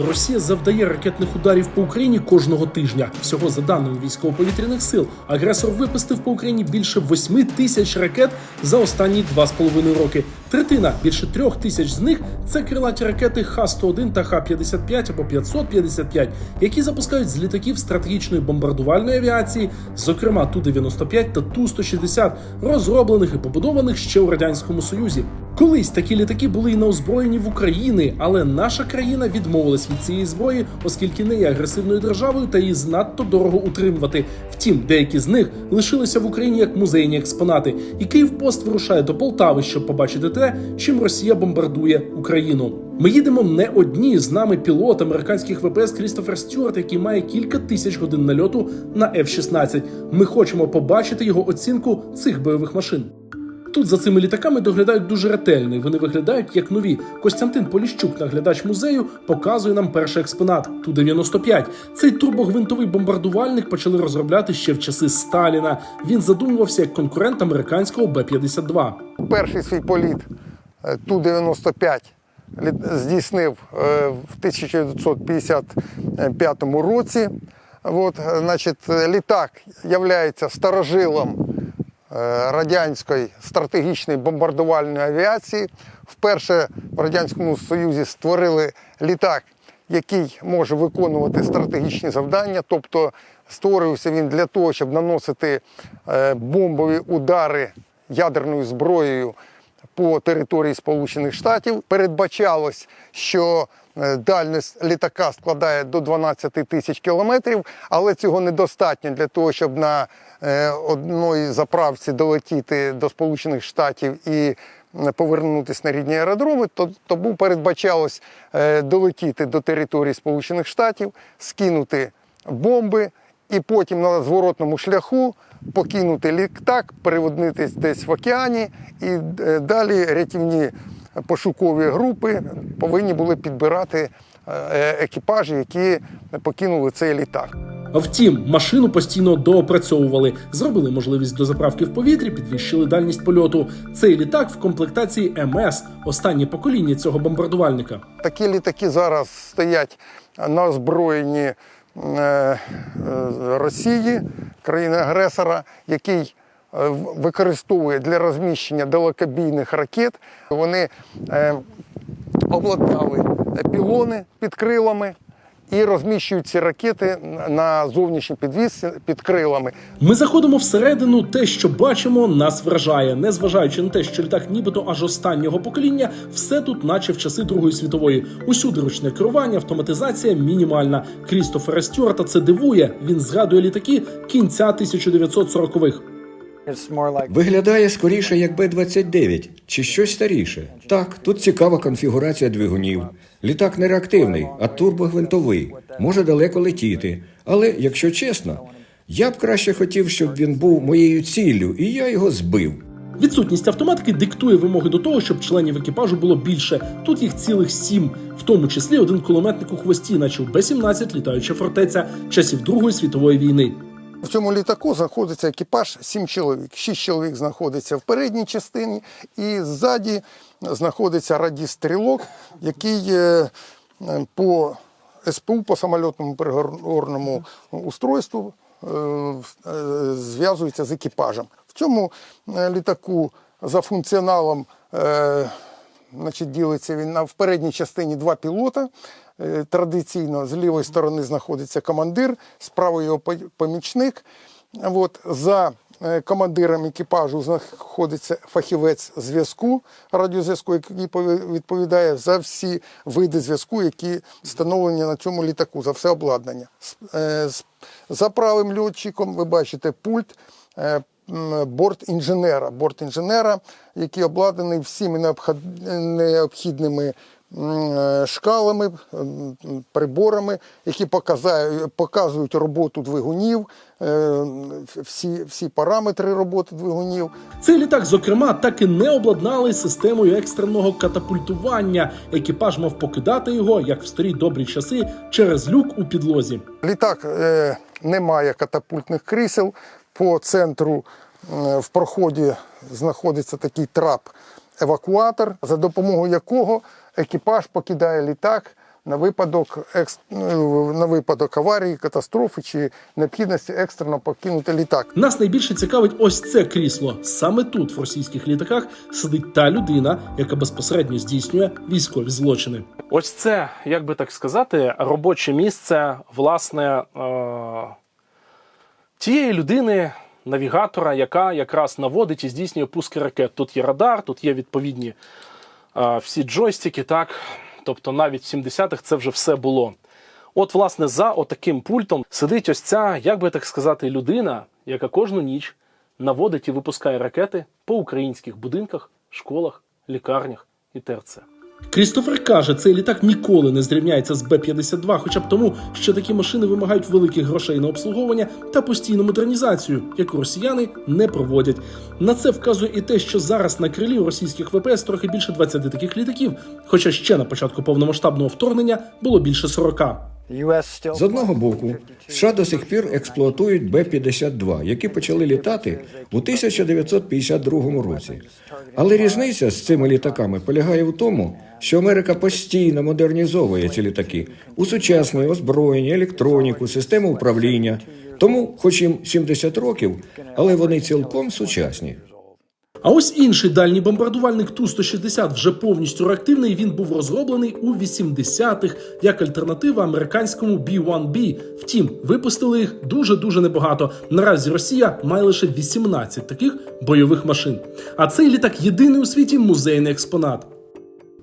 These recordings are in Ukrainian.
Росія завдає ракетних ударів по Україні кожного тижня. Всього за даними військово-повітряних сил, агресор випустив по Україні більше 8 тисяч ракет за останні 2,5 роки. Третина більше трьох тисяч з них це крилаті ракети Х-101 та Х-55 або 555, які запускають з літаків стратегічної бомбардувальної авіації, зокрема Ту-95 та Ту-160, розроблених і побудованих ще у радянському союзі. Колись такі літаки були і на озброєнні в Україні, але наша країна відмовилась від цієї зброї, оскільки не є агресивною державою та її знадто дорого утримувати. Втім, деякі з них лишилися в Україні як музейні експонати, і Київпост вирушає до Полтави, щоб побачити те, чим Росія бомбардує Україну. Ми їдемо не одні з нами пілот американських ВПС Крістофер Стюарт, який має кілька тисяч годин нальоту на F-16. Ми хочемо побачити його оцінку цих бойових машин. Тут за цими літаками доглядають дуже ретельно, вони виглядають як нові. Костянтин Поліщук, наглядач музею, показує нам перший експонат Ту-95. Цей турбогвинтовий бомбардувальник почали розробляти ще в часи Сталіна. Він задумувався як конкурент американського Б-52. Перший свій політ е, Ту-95 літ- здійснив е, в 1955 році. От, е, значить, літак є старожилом радянської стратегічної бомбардувальної авіації. Вперше в Радянському Союзі створили літак, який може виконувати стратегічні завдання, тобто створювався він для того, щоб наносити бомбові удари ядерною зброєю по території Сполучених Штатів. Передбачалось, що е, дальність літака складає до 12 тисяч кілометрів, але цього недостатньо для того, щоб на е, одній заправці долетіти до Сполучених Штатів і повернутися на рідні аеродроми, то тому передбачалось е, долетіти до території Сполучених Штатів, скинути бомби і потім на зворотному шляху покинути літак, переводнитись десь в океані, і е, далі рятівні пошукові групи повинні були підбирати е, екіпажі, які покинули цей літак. Втім, машину постійно доопрацьовували, зробили можливість до заправки в повітрі, підвищили дальність польоту. Цей літак в комплектації МС, останнє покоління цього бомбардувальника. Такі літаки зараз стоять на озброєнні Росії, країни-агресора, який е, використовує для розміщення далекобійних ракет. Вони е, обладнали пілони під крилами і розміщують ці ракети на зовнішній підвісці під крилами. Ми заходимо всередину. Те, що бачимо, нас вражає. Незважаючи на те, що літак нібито аж останнього покоління, все тут, наче в часи Другої світової. Усюди ручне керування, автоматизація мінімальна. Крістофера Стюарта це дивує. Він згадує літаки кінця 1940-х. Виглядає скоріше як Б-29 чи щось старіше. Так, тут цікава конфігурація двигунів. Літак не реактивний, а турбогвинтовий. Може далеко летіти. Але, якщо чесно, я б краще хотів, щоб він був моєю ціллю, і я його збив. Відсутність автоматики диктує вимоги до того, щоб членів екіпажу було більше. Тут їх цілих сім, в тому числі один кулеметник у хвості, наче в Б-17 літаюча фортеця часів Другої світової війни. В цьому літаку знаходиться екіпаж сім чоловік. Шість чоловік знаходиться в передній частині, і ззаді знаходиться радіст-стрілок, який е, е, по СПУ, по самольотному переговорному устройству е, зв'язується з екіпажем. В цьому літаку за функціоналом Значить, ділиться він в передній частині два пілота. Е, Традиційно з лівої сторони знаходиться командир, з правої його помічник. От, за е, командиром екіпажу знаходиться фахівець зв'язку, радіозв'язку, який відповідає за всі види зв'язку, які встановлені на цьому літаку, за все обладнання. Е, За правим льотчиком ви бачите пульт. Борт інженера, борт інженера, який обладнаний всіми необхідними е, шкалами, приборами, які показують роботу двигунів, е, всі, всі параметри роботи двигунів. Цей літак, зокрема, так і не обладнали системою екстреного катапультування. Екіпаж мав покидати його, як в старі добрі часи, через люк у підлозі. Літак е, не має катапультних крісел. По центру е, в проході знаходиться такий трап-евакуатор, за допомогою якого екіпаж покидає літак на випадок, екс... ну, на випадок аварії, катастрофи чи необхідності екстрено покинути літак. Нас найбільше цікавить ось це крісло. Саме тут, в російських літаках, сидить та людина, яка безпосередньо здійснює військові злочини. Ось це, як би так сказати, робоче місце, власне, е- тієї людини, навігатора, яка якраз наводить і здійснює пуски ракет. Тут є радар, тут є відповідні е- всі джойстики, так. Тобто навіть в 70-х це вже все було. От, власне, за отаким пультом сидить ось ця, як би так сказати, людина, яка кожну ніч наводить і випускає ракети по українських будинках, школах, лікарнях і ТРЦ. Крістофер каже, цей літак ніколи не зрівняється з Б-52, хоча б тому, що такі машини вимагають великих грошей на обслуговування та постійну модернізацію, яку росіяни не проводять. На це вказує і те, що зараз на крилі у російських ВПС трохи більше 20 таких літаків, хоча ще на початку повномасштабного вторгнення було більше 40. З одного боку, США до сих пір експлуатують Б-52, які почали літати у 1952 році. Але різниця з цими літаками полягає в тому, що Америка постійно модернізовує ці літаки у сучасне озброєння, електроніку, систему управління. Тому, хоч їм 70 років, але вони цілком сучасні. А ось інший дальній бомбардувальник Ту-160 вже повністю реактивний. Він був розроблений у 80-х як альтернатива американському B-1B. Втім, випустили їх дуже дуже небагато. Наразі Росія має лише 18 таких бойових машин. А цей літак єдиний у світі музейний експонат.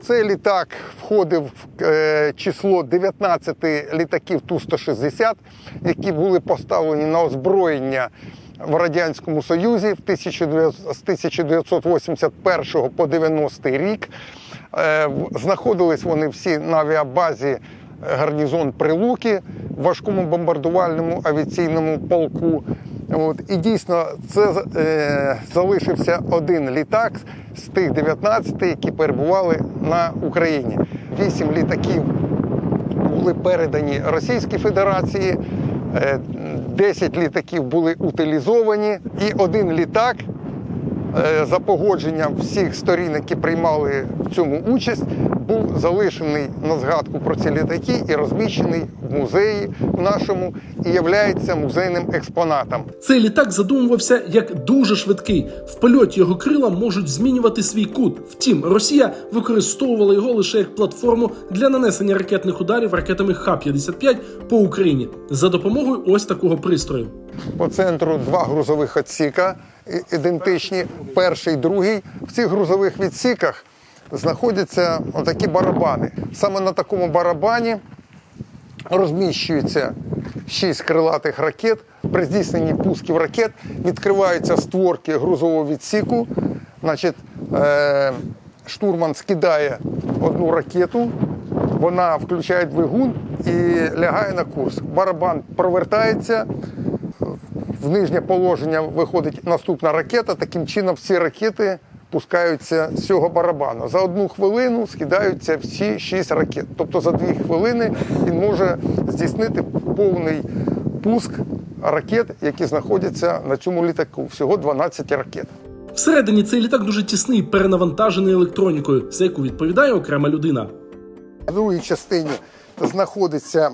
Цей літак входив в е, число 19 літаків Ту-160, які були поставлені на озброєння в Радянському Союзі в 1900 з 1981 по 90 рік. Е, знаходились вони всі на авіабазі е, гарнізон Прилуки в важкому бомбардувальному авіаційному полку. От, і дійсно це е, залишився один літак з тих 19, які перебували на Україні. Вісім літаків були передані Російській Федерації, 10 літаків були утилізовані, і один літак е, за погодженням всіх сторін, які приймали в цьому участь, був залишений на згадку про ці літаки і розміщений в музеї в нашому і являється музейним експонатом. Цей літак задумувався як дуже швидкий. В польоті його крила можуть змінювати свій кут. Втім, Росія використовувала його лише як платформу для нанесення ракетних ударів ракетами Х-55 по Україні за допомогою ось такого пристрою. По центру два грузових відсіка ідентичні, перший, другий. В цих грузових відсіках знаходяться отакі барабани. Саме на такому барабані розміщується шість крилатих ракет. При здійсненні пусків ракет відкриваються створки грузового відсіку. Значить, е- штурман скидає одну ракету, вона включає двигун і лягає на курс. Барабан провертається, в нижнє положення виходить наступна ракета. Таким чином всі ракети пускаються з цього барабану. За одну хвилину скидаються всі шість ракет. Тобто за дві хвилини він може здійснити повний пуск ракет, які знаходяться на цьому літаку. Всього 12 ракет. Всередині цей літак дуже тісний, перенавантажений електронікою, за яку відповідає окрема людина. В другій частині знаходиться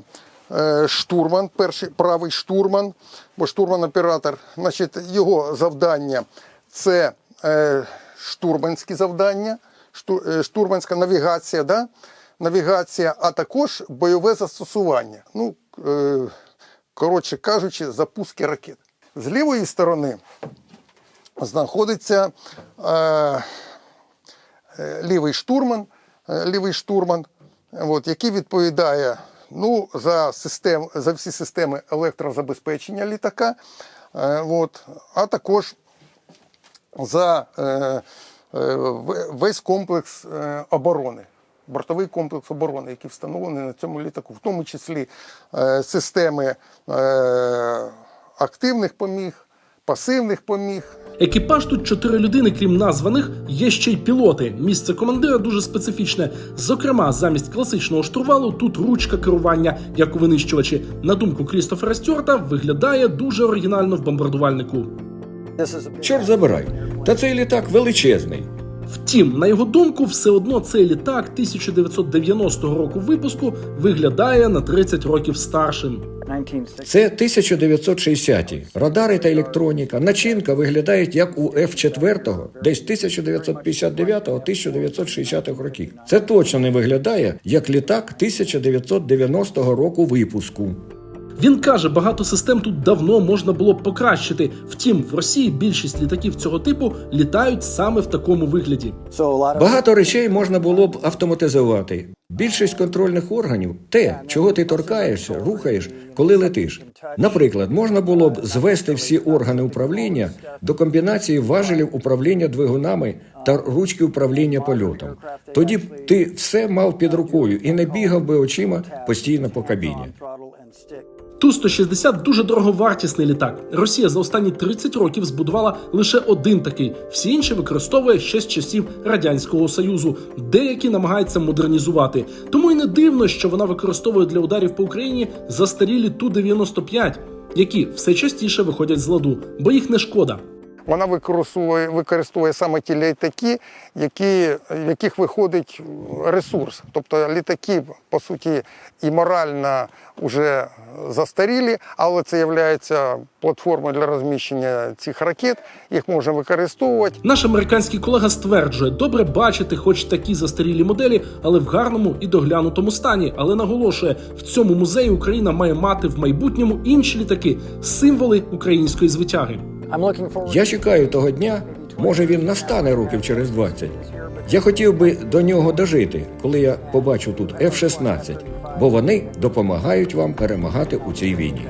е, штурман, перший правий штурман, бо штурман-оператор. Значить, його завдання це е, штурманські завдання, е, штурманська навігація, да? навігація, а також бойове застосування. Ну, е, коротше кажучи, запуски ракет. З лівої сторони знаходиться е, е, лівий штурман, лівий штурман, от, який відповідає ну, за, систем, за всі системи електрозабезпечення літака, е, от, а також за е, е, весь комплекс е, оборони. Бортовий комплекс оборони, який встановлений на цьому літаку, в тому числі системи активних поміг, пасивних поміг, Екіпаж тут чотири людини, крім названих, є ще й пілоти. Місце командира дуже специфічне. Зокрема, замість класичного штурвалу тут ручка керування, як у винищувачі. На думку Крістофера Стюарта, виглядає дуже оригінально в бомбардувальнику. Чорт забирай. Та цей літак величезний. Втім, на його думку, все одно цей літак 1990 року випуску виглядає на 30 років старшим. 1960. Це 1960-ті. Радари та електроніка, начинка виглядають як у F4 десь 1959-1960 років. Це точно не виглядає як літак 1990 року випуску. Він каже, багато систем тут давно можна було б покращити. Втім, в Росії більшість літаків цього типу літають саме в такому вигляді. Багато речей можна було б автоматизувати. Більшість контрольних органів те, чого ти торкаєшся, рухаєш, коли летиш. Наприклад, можна було б звести всі органи управління до комбінації важелів управління двигунами та ручки управління польотом. Тоді б ти все мав під рукою і не бігав би очима постійно по кабіні. Throttle and stick. Ту-160 дуже дороговартісний літак. Росія за останні 30 років збудувала лише один такий. Всі інші використовує ще з часів радянського союзу. Деякі намагаються модернізувати. Тому й не дивно, що вона використовує для ударів по Україні застарілі Ту-95, які все частіше виходять з ладу, бо їх не шкода. Вона використовує, використовує саме ті літаки, які, в яких виходить ресурс. Тобто літаки, по суті, і морально вже застарілі, але це є платформою для розміщення цих ракет. Їх можна використовувати. Наш американський колега стверджує, добре бачити, хоч такі застарілі моделі, але в гарному і доглянутому стані. Але наголошує, в цьому музеї Україна має мати в майбутньому інші літаки, символи української звитяги. Я чекаю того дня, може він настане років через 20. Я хотів би до нього дожити, коли я побачу тут F-16, бо вони допомагають вам перемагати у цій війні.